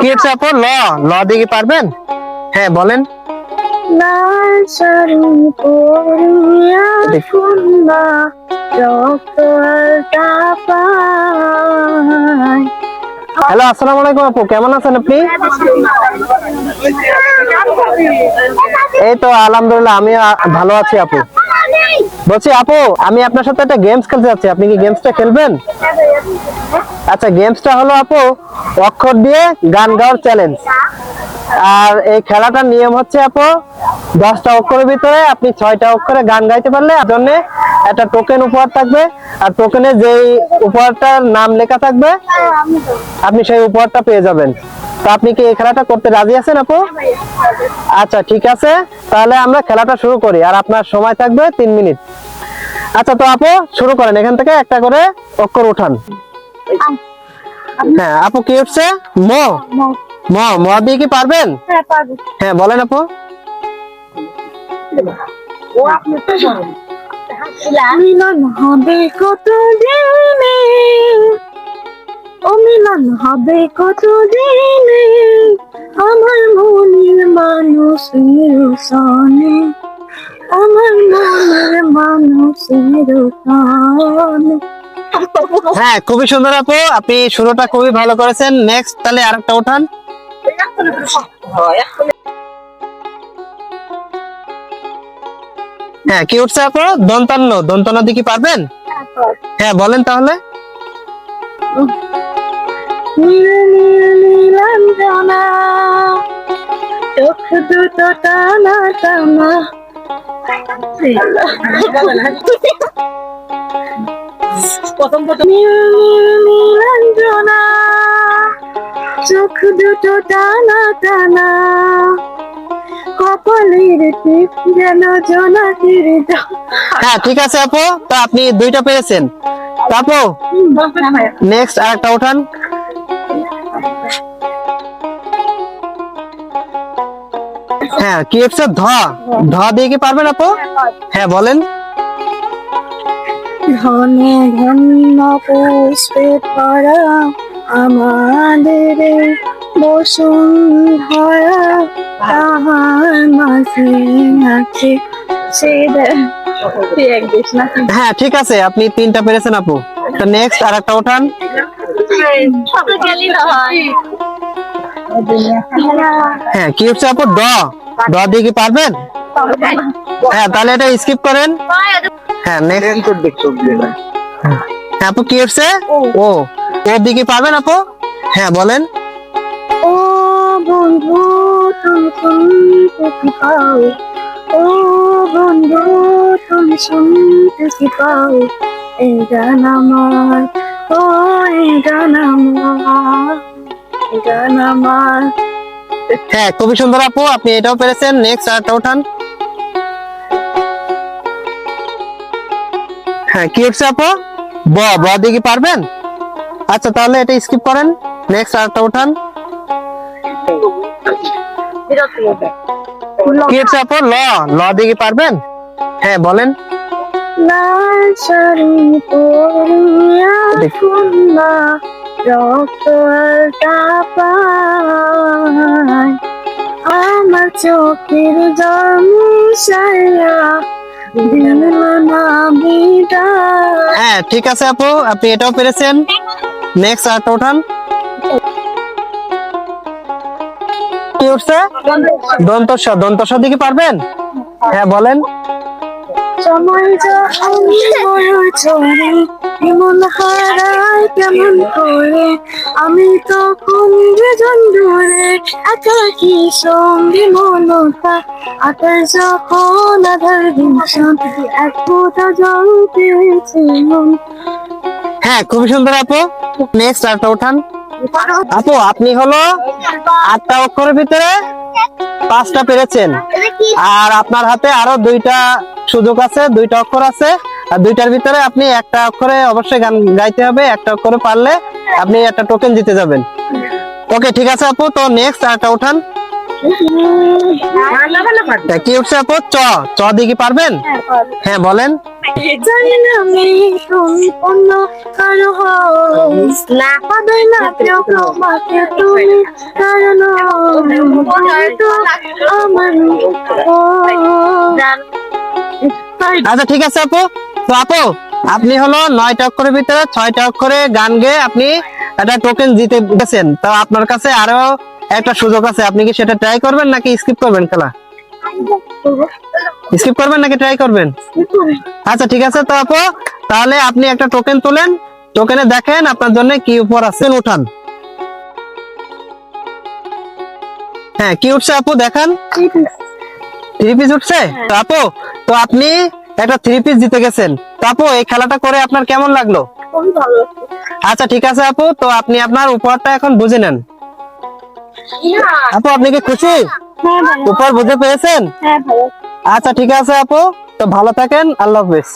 কি আপু? ল ল দিয়ে কি পারবেন? হ্যাঁ বলেন। হ্যালো আসসালামু আলাইকুম আপু কেমন আছেন আপনি? এই তো আলহামদুলিল্লাহ আমি ভালো আছি আপু। বলছি, আপু, আমি আপনার সাথে একটা গেমস খেলতে যাচ্ছি। আপনি কি গেমসটা খেলবেন? আচ্ছা গেমসটা হলো, আপু, অক্ষর দিয়ে গান গাওয়ার চ্যালেঞ্জ আর এই খেলাটার নিয়ম হচ্ছে, আপু, দশটা অক্ষরের ভিতরে আপনি ছয়টা অক্ষরে গান গাইতে পারলে জন্য একটা টোকেন উপহার থাকবে। আর টোকেনে যেই উপহারটার নাম লেখা থাকবে, আপনি সেই উপহারটা পেয়ে যাবেন। তো আপনি কি এই খেলাটা করতে রাজি আছেন, আপু? আচ্ছা ঠিক আছে। তাহলে আমরা খেলাটা শুরু করি। আর আপনার সময় থাকবে তিন মিনিট। আচ্ছা তো আপু শুরু করেন। এখান থেকে একটা করে অক্ষর উঠান। হ্যাঁ আপু কি উঠছে? ম। ম। ম দিয়ে কি পারবেন? হ্যাঁ পারব। হ্যাঁ বলেন আপু। মিলন হবে কত দিনে? ও মিলন হবে কত দিনে? আমার মনের মানুষের সনে আমার মনের মানুষের সনে হ্যাঁ খুবই সুন্দর আপু আপনি শুরুটা খুবই ভালো করেছেন নেক্সট তাহলে আরেকটা উঠান হ্যাঁ কি উঠছে আপু দন্তান্ন দন্তান্ন দিয়ে কি পারবেন হ্যাঁ বলেন তাহলে চোখ দুটো টানা টানা প্রথম প্রথম। নীলাঞ্জনা চোখ দুটো টানা টানা কপালের টিপ যেন জোনাকির হ্যাঁ ঠিক আছে আপু তো আপনি দুইটা পেয়েছেন আপু নেক্সট আরেকটা উঠান। হ্যাঁ কি উঠছে ধ ধ দিয়ে কি পারবেন আপু? হ্যাঁ বলেন। ঘনে ঘন পুষ্পে ভরা আমাদের বসুন্ধরা তাহার মাঝে আছে সে এক দেশ না। হ্যাঁ ঠিক আছে আপনি তিনটা পেরেছেন আপু। তো নেক্সট আরেকটা উঠান। হ্যাঁ কি হচ্ছে আপু? ড। ড দিয়ে কি পারবেন? হ্যাঁ তাহলে এটা স্কিপ করেন। হ্যাঁ নেক্সট হ্যাঁ আপু কি হচ্ছে? ও। ও দিয়ে কি পারবেন আপু? হ্যাঁ বলেন। ও বন্ধু তুমি শুনতে পাও। ও বন্ধু তুমি শুনতে পাও। এই গান আমার ও এই গান আমার এই গান আমার। হ্যাঁ খুবই সুন্দর আপু আপনি এটাও পেরেছেন। নেক্সট আরেকটা উঠান। হ্যাঁ কি হচ্ছে আপু? ব ব দিয়ে কি পারবেন? আচ্ছা তাহলে এটা স্কিপ করেন। নেক্সট আরেকটা উঠান। কি হচ্ছে আপু? ল ল দিয়ে কি পারবেন? হ্যাঁ বলেন। পরিয়া সুন্দর রক্ত পায় আমার চোখের হ্যাঁ ঠিক আছে আপু, আপনি এটাও পেরেছেন। নেক্সট আরেকটা উঠান। কি উঠছে দন্তস্ব দন্তস্ব দিকে পারবেন? হ্যাঁ বলেন। কেমন করে? আমি তখন দুজন দূরে সঙ্গী মনতা? আকার যখন আধার দিনশন এক হ্যাঁ খুবই সুন্দর আপু। নেক্সট আরেকটা উঠান। আপু, আপনি হলো আটটা অক্ষরের ভিতরে পাঁচটা পেরেছেন। আর আপনার হাতে আরও দুইটা সুযোগ আছে, দুইটা অক্ষর আছে। আর দুইটার ভিতরে আপনি একটা অক্ষরে অবশ্যই গান গাইতে হবে, একটা অক্ষরে পারলে আপনি একটা টোকেন জিতে যাবেন। ওকে ঠিক আছে আপু, তো নেক্সট আরেকটা উঠান। কি উঠছে আপু? চ চ দিয়ে কি পারবেন? হ্যাঁ বলেন। না। আচ্ছা ঠিক আছে আপু। তো আপু, আপনি হলো নয়টা অক্ষরের ভিতরে ছয়টা অক্ষরে গান গেয়ে আপনি একটা টোকেন জিতে গেছেন। তো আপনার কাছে আরও একটা সুযোগ আছে। আপনি কি সেটা ট্রাই করবেন নাকি স্কিপ করবেন খেলা? স্কিপ করবেন নাকি ট্রাই করবেন? আচ্ছা ঠিক আছে তো আপু। তাহলে আপনি একটা টোকেন তোলেন। টোকেনে দেখেন আপনার জন্য কি উপর আছে। উঠান। হ্যাঁ কি উঠছে আপু, দেখান। থ্রি পিস উঠছে? তো আপু তো আপনি একটা থ্রি পিস জিতে গেছেন। তো আপু এই খেলাটা করে আপনার কেমন লাগল? আচ্ছা ঠিক আছে আপু তো আপনি আপনার উপহারটা এখন বুঝে নেন। আপু আপনি কি খুশি? হ্যাঁ উপহার বুঝে পেয়েছেন? হ্যাঁ আচ্ছা ঠিক আছে আপু তো ভালো থাকেন আল্লাহ হাফেজ।